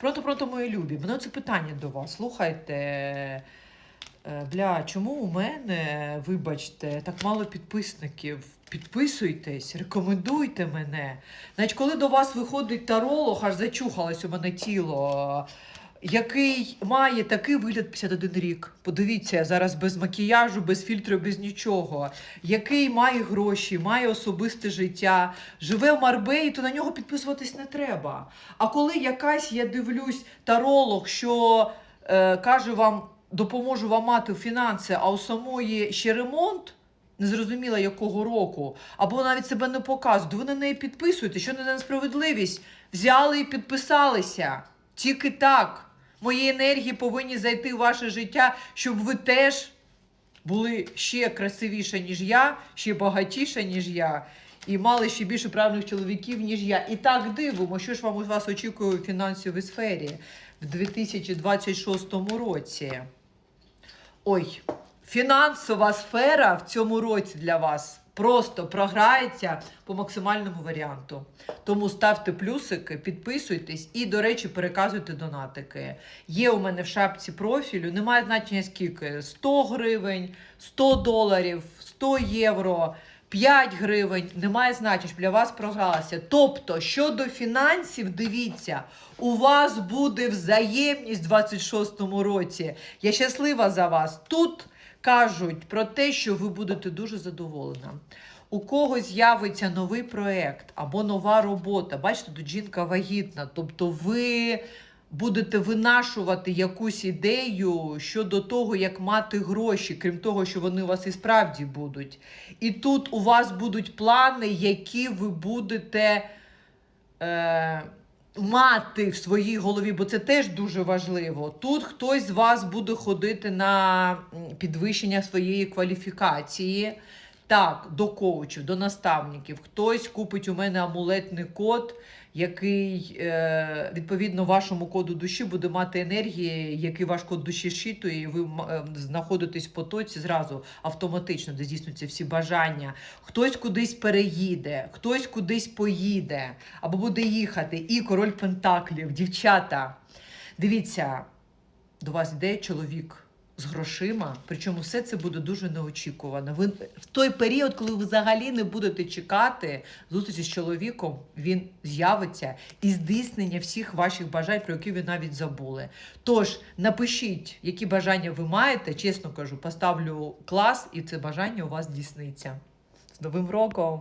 Пронто, пронто, мої любі. Мене це питання до вас. Слухайте. е, Бля, чому у мене, вибачте, так мало підписників? Підписуйтесь, рекомендуйте мене. Навіть коли до вас виходить таролог, аж зачухалось у мене тіло, який має такий вигляд 51 рік. Подивіться, зараз без макіяжу, без фільтру, без нічого. Який має гроші, має особисте життя, живе в Марбеї, то на нього підписуватись не треба. А коли якась, я дивлюсь, таролог, що е, каже вам, допоможу вам мати фінанси, а у самої ще ремонт. Незрозуміло якого року, або навіть себе не показують. Ви на неї підписуєте, що не несправедливість. Взяли і підписалися. Тільки так. Мої енергії повинні зайти в ваше життя, щоб ви теж були ще красивіше, ніж я, ще багатіше, ніж я, і мали ще більше правильних чоловіків, ніж я. І так дивимо, що ж вам у вас очікує у фінансовій сфері в 2026 році. Ой, фінансова сфера в цьому році для вас просто програється по максимальному варіанту. Тому ставте плюсики, підписуйтесь і, до речі, переказуйте донатики. Є у мене в шапці профілю, немає значення скільки: 100 гривень, 100 доларів, 100 євро. 5 гривень, немає значення, для вас програлася. Тобто, щодо фінансів, дивіться, у вас буде взаємність в 26-му році. Я щаслива за вас. Тут кажуть про те, що ви будете дуже задоволена. У когось з'явиться новий проект або нова робота. Бачите, тут жінка вагітна. Тобто ви будете винашувати якусь ідею щодо того, як мати гроші, крім того, що вони у вас і справді будуть. І тут у вас будуть плани, які ви будете. Е- Мати в своїй голові, бо це теж дуже важливо. Тут хтось з вас буде ходити на підвищення своєї кваліфікації. Так, до коучів, до наставників. Хтось купить у мене амулетний код, який е, відповідно вашому коду душі буде мати енергії, який ваш код душі щитує, і ви е, знаходитесь в потоці зразу автоматично, де здійснюються всі бажання. Хтось кудись переїде, хтось кудись поїде або буде їхати. І король Пентаклів, дівчата. Дивіться, до вас йде чоловік з грошима, причому все це буде дуже неочікувано. Ви в той період, коли ви взагалі не будете чекати зустрічі з чоловіком, він з'явиться і здійснення всіх ваших бажань, про які ви навіть забули. Тож напишіть, які бажання ви маєте. Чесно кажу, поставлю клас, і це бажання у вас здійсниться. З Новим роком!